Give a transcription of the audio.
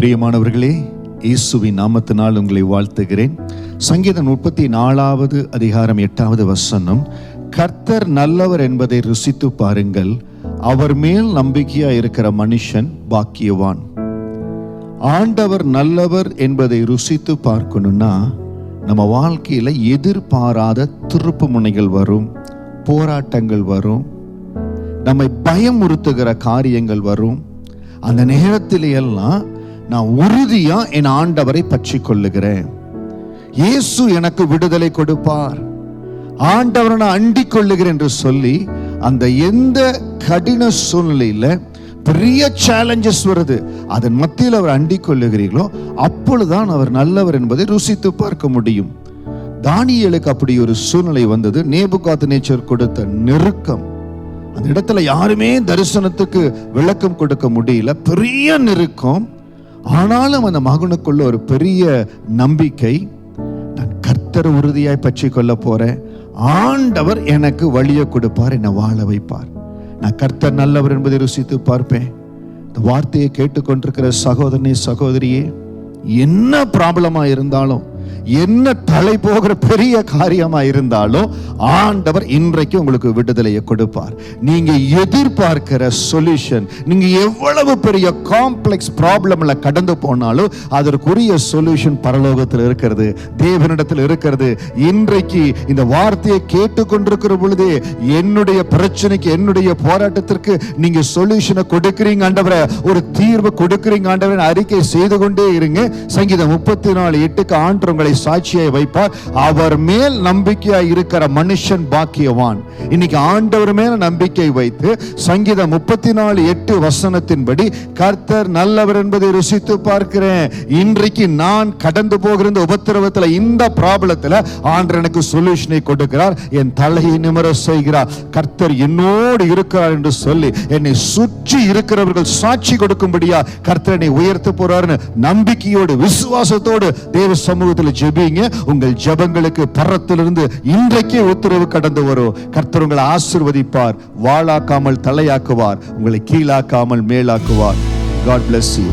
பிரியமானவர்களே இயேசுவின் நாமத்தினால் உங்களை வாழ்த்துகிறேன். சங்கீதம் முப்பத்தி நாலாவது அதிகாரம் எட்டாவது வசனம் கர்த்தர் நல்லவர் என்பதை ருசித்து பாருங்கள். அவர் மேல் நம்பிக்கையா இருக்கிற மனுஷன் பாக்கியவான். ஆண்டவர் நல்லவர் என்பதை ருசித்து பார்க்கணும்னா நம்ம வாழ்க்கையில எதிர்பாராத திருப்பு முனைகள் வரும் போராட்டங்கள் வரும் நம்மை பயமுறுத்துகிற காரியங்கள் வரும். அந்த நேரத்திலே எல்லாம் நான் உறுதியா என் ஆண்டவரை பற்றி கொள்ளுகிறேன் இயேசு எனக்கு விடுதலை கொடுப்பார். ஆண்டவரை நான் அண்டிக் கொள்ளுகிறேன் என்று சொல்லி அந்த எந்த கடின சூழ்நிலையில பெரிய சேலஞ்சஸ் வருது அதன் மத்தியில் அவர் அண்டிக் கொள்ளுகிறீர்களோ அப்பொழுதுதான் அவர் நல்லவர் என்பதை ருசித்து பார்க்க முடியும். தானியலுக்கு அப்படி ஒரு சூழ்நிலை வந்தது நேபுகாத்து நேச்சர் கொடுத்த நெருக்கம். அந்த இடத்துல யாருமே தரிசனத்துக்கு விளக்கம் கொடுக்க முடியல பெரிய நெருக்கம். ஆனாலும் அந்த மகனுக்குள்ள ஒரு பெரிய நம்பிக்கை நான் கர்த்தர் உறுதியாய் பற்றி கொள்ள போறேன். ஆண்டவர் எனக்கு வழியை கொடுப்பார் என்னை வாழ வைப்பார். நான் கர்த்தர் நல்லவர் என்பதை ருசித்து பார்ப்பேன். இந்த வார்த்தையை கேட்டுக்கொண்டிருக்கிற சகோதரனே சகோதரியே என்ன ப்ராப்ளமாக இருந்தாலும் என்ன தலை போகிற பெரிய காரியமா இருந்தாலும் ஆண்டவர் இன்றைக்கு உங்களுக்கு விடுதலையை கொடுப்பார். நீங்க எதிர்பார்க்கிற சொல்யூஷன் நீங்க எவ்வளவு பெரிய காம்ப்ளெக்ஸ் ப்ராப்ளம்ல கடந்து போனாலும் அதற்குரிய சொல்யூஷன் பரலோகத்தில் இருக்கிறது தேவனிடத்தில் இருக்கிறது. இன்றைக்கு இந்த வார்த்தையை கேட்டுக்கொண்டிருக்கிற பொழுதே என்னுடைய பிரச்சனைக்கு என்னுடைய போராட்டத்திற்கு நீங்க சொல்யூஷனை கொடுக்கிறீங்க ஆண்டவரை. ஒரு தீர்வு கொடுக்கிறீங்க ஆண்டவரை. அறிக்கை செய்து கொண்டே இருங்க. சங்கீதம் முப்பத்தி நாலு எட்டுக்கு ஆண்டு உங்களை சாட்சியாய் வைப்பார். அவர் மேல் நம்பிக்கையாய் இருக்கிற மனுஷன் பாக்கியவான். இன்னைக்கு ஆண்டவர் மேல நம்பிக்கை வைத்து சங்கீதம் முப்பத்தி நாலு எட்டு வசனத்தின்படி கர்த்தர் நல்லவர் என்பதை ருசித்து பார்க்கிறேன். இன்றைக்கு நான் கடந்து போகிற இந்த இந்த ப்ராப்ளத்தில் ஆண்டர் எனக்கு சொல்யூஷனை கொடுக்கிறார். என் தலையை நிமிர செய்கிறார். கர்த்தர் என்னோடு இருக்கிறார் என்று சொல்லி என்னை சுற்றி இருக்கிறவர்கள் சாட்சி கொடுக்கும்படியா கர்த்தர் என்னை உயர்த்த போறாருன்னு நம்பிக்கையோடு விசுவாசத்தோடு தேவ சமூகத்தில் ஜெபிங்க. உங்கள் ஜெபங்களுக்கு பரத்திலிருந்து இன்றைக்கே உத்தரவு கடந்து வரும். கர்த்தர் உங்களை ஆசிர்வதிப்பார் வாழாக்காமல் தலையாக்குவார் உங்களை கீழாக்காமல் மேலாக்குவார். God bless you